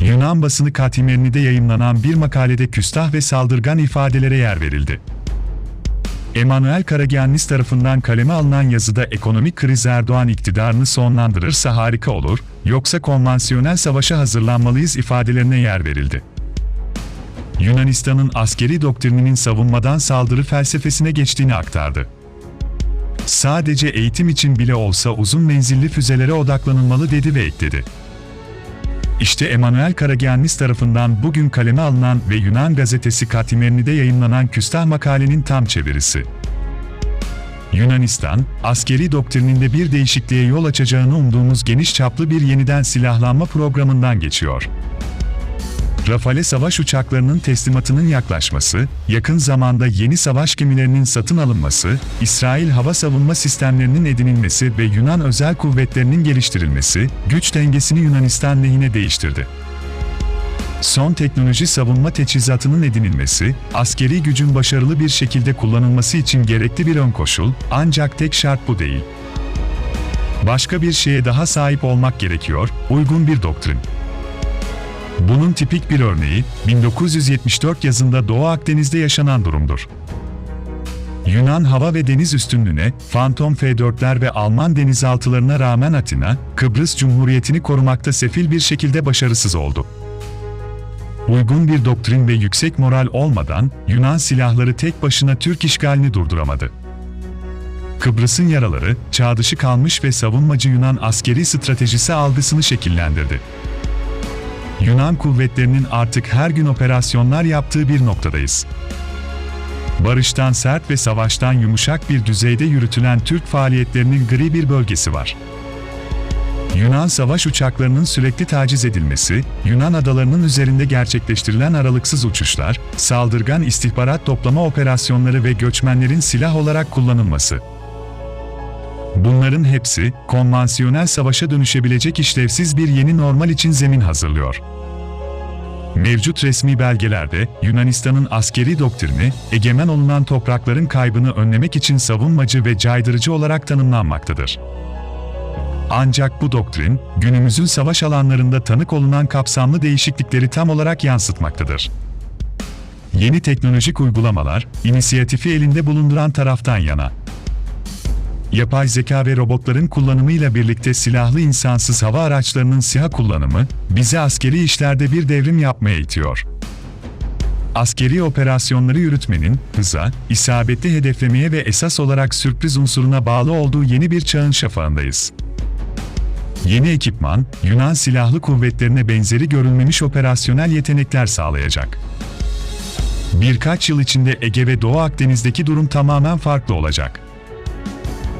Yunan basını Katimerni'de yayımlanan bir makalede küstah ve saldırgan ifadelere yer verildi. Emanuel Karagiannis tarafından kaleme alınan yazıda ekonomik kriz Erdoğan iktidarını sonlandırırsa harika olur, yoksa konvansiyonel savaşa hazırlanmalıyız ifadelerine yer verildi. Yunanistan'ın askeri doktrininin savunmadan saldırı felsefesine geçtiğini aktardı. Sadece eğitim için bile olsa uzun menzilli füzelere odaklanılmalı dedi ve ekledi. İşte Emanuel Karagiannis tarafından bugün kaleme alınan ve Yunan gazetesi Katimerni'de yayınlanan küstah makalenin tam çevirisi. Yunanistan, askeri doktrininde bir değişikliğe yol açacağını umduğumuz geniş çaplı bir yeniden silahlanma programından geçiyor. Rafale savaş uçaklarının teslimatının yaklaşması, yakın zamanda yeni savaş gemilerinin satın alınması, İsrail hava savunma sistemlerinin edinilmesi ve Yunan özel kuvvetlerinin geliştirilmesi, güç dengesini Yunanistan lehine değiştirdi son teknoloji savunma teçhizatının edinilmesi, askeri gücün başarılı bir şekilde kullanılması için gerekli bir ön koşul, ancak tek şart bu değil. Başka bir şeye daha sahip olmak gerekiyor, uygun bir doktrin. Bunun tipik bir örneği 1974 yazında Doğu Akdeniz'de yaşanan durumdur. Yunan hava ve deniz üstünlüğüne, Phantom F-4'ler ve Alman denizaltılarına rağmen Atina, Kıbrıs Cumhuriyeti'ni korumakta sefil bir şekilde başarısız oldu. Uygun bir doktrin ve yüksek moral olmadan Yunan silahları tek başına Türk işgalini durduramadı. Kıbrıs'ın yaraları, çağ kalmış ve savunmacı Yunan askeri stratejisi algısını şekillendirdi. Yunan kuvvetlerinin artık her gün operasyonlar yaptığı bir noktadayız. Barıştan sert ve savaştan yumuşak bir düzeyde yürütülen Türk faaliyetlerinin gri bir bölgesi var. Yunan savaş uçaklarının sürekli taciz edilmesi, Yunan adalarının üzerinde gerçekleştirilen aralıksız uçuşlar, saldırgan istihbarat toplama operasyonları ve göçmenlerin silah olarak kullanılması, Bunların hepsi, konvansiyonel savaşa dönüşebilecek işlevsiz bir yeni normal için zemin hazırlıyor. Mevcut resmi belgelerde Yunanistan'ın askeri doktrini, egemen olunan toprakların kaybını önlemek için savunmacı ve caydırıcı olarak tanımlanmaktadır. Ancak bu doktrin, günümüzün savaş alanlarında tanık olunan kapsamlı değişiklikleri tam olarak yansıtmaktadır. Yeni teknolojik uygulamalar, inisiyatifi elinde bulunduran taraftan yana, yapay zeka ve robotların kullanımıyla birlikte silahlı insansız hava araçlarının SİHA kullanımı, bizi askeri işlerde bir devrim yapmaya itiyor. Askeri operasyonları yürütmenin, hıza, isabetli hedeflemeye ve esas olarak sürpriz unsuruna bağlı olduğu yeni bir çağın şafağındayız. Yeni ekipman, Yunan Silahlı Kuvvetlerine benzeri görülmemiş operasyonel yetenekler sağlayacak. Birkaç yıl içinde Ege ve Doğu Akdeniz'deki durum tamamen farklı olacak.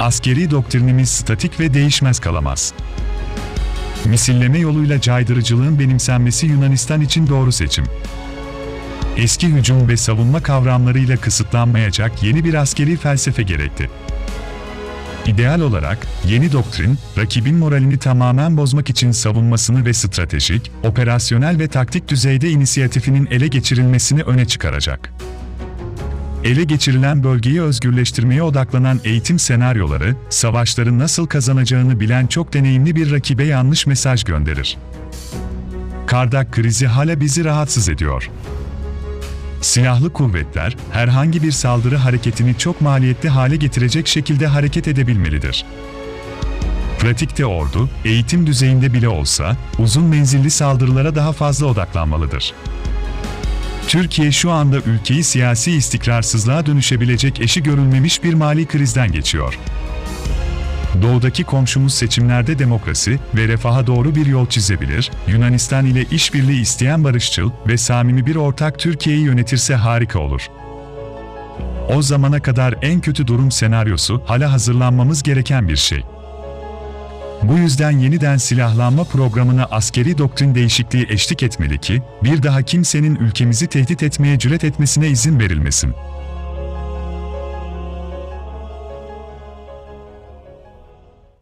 Askeri doktrinimiz statik ve değişmez kalamaz. Misilleme yoluyla caydırıcılığın benimsenmesi Yunanistan için doğru seçim. Eski hücum ve savunma kavramlarıyla kısıtlanmayacak yeni bir askeri felsefe gerekti. İdeal olarak, yeni doktrin, rakibin moralini tamamen bozmak için savunmasını ve stratejik, operasyonel ve taktik düzeyde inisiyatifinin ele geçirilmesini öne çıkaracak. Ele geçirilen bölgeyi özgürleştirmeye odaklanan eğitim senaryoları, savaşları nasıl kazanacağını bilen çok deneyimli bir rakibe yanlış mesaj gönderir. Kardak krizi hala bizi rahatsız ediyor. Silahlı kuvvetler, herhangi bir saldırı hareketini çok maliyetli hale getirecek şekilde hareket edebilmelidir. Pratikte ordu, eğitim düzeyinde bile olsa, uzun menzilli saldırılara daha fazla odaklanmalıdır. Türkiye şu anda ülkeyi siyasi istikrarsızlığa dönüşebilecek eşi görülmemiş bir mali krizden geçiyor. Doğudaki komşumuz seçimlerde demokrasi ve refaha doğru bir yol çizebilir, Yunanistan ile işbirliği isteyen barışçıl ve samimi bir ortak Türkiye'yi yönetirse harika olur. O zamana kadar en kötü durum senaryosu hala hazırlanmamız gereken bir şey. Bu yüzden yeniden silahlanma programına askeri doktrin değişikliği eşlik etmeli ki, bir daha kimsenin ülkemizi tehdit etmeye cüret etmesine izin verilmesin.